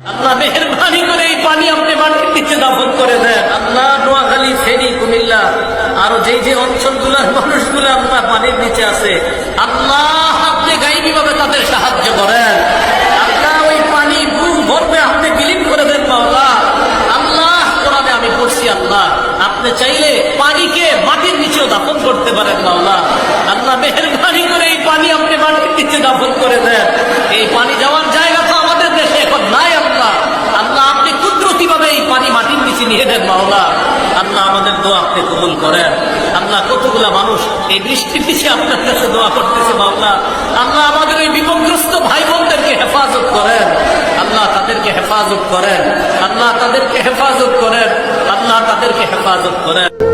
আল্লাহ মেহরবানি করে এই পানি আপনি মাটির নিচে দাফন করে দেন। আল্লাহ নোয়াখালী, ফেনী, কুমিল্লা, আরও যে যে অঞ্চলগুলোর মানুষগুলো আপনার পানির নিচে আছে, আল্লাহ আপনি গাইবি ভাবে তাদের সাহায্য করেন। আল্লাহ ওই পানি বুক ভরবে আপনি বিলীন করে দেন মাওলা। আল্লাহ, কোরআনে আমি পড়ছি, আল্লাহ, আপনি চাইলে পানিকে মাটির নিচেও দাফন করতে পারেন মাওলা। আল্লাহ মেহরবানি করে এই পানি আপনি মাটির নিচে দাফন করে দেন। এই পানি যাওয়ার জায়গা তো আমাদের দেশে এখন নাই আল্লাহ আল্লাহ আপনি কুদরতি ভাবে এই পানি মাটির নিচে নিয়ে দেন মাওলা। আল্লাহ আমাদের দোয়া আপনি কবুল করেন। আল্লাহ কতগুলা মানুষ এই বৃষ্টি নিচে আপনার কাছে দোয়া করতেছে মাওলা। আল্লাহ আমাদের এই বিপদগ্রস্ত ভাই বোনদেরকে হেফাজত করেন। আল্লাহ তাদেরকে হেফাজত করেন। আল্লাহ তাদেরকে হেফাজত করেন। আল্লাহ তাদেরকে হেফাজত করেন।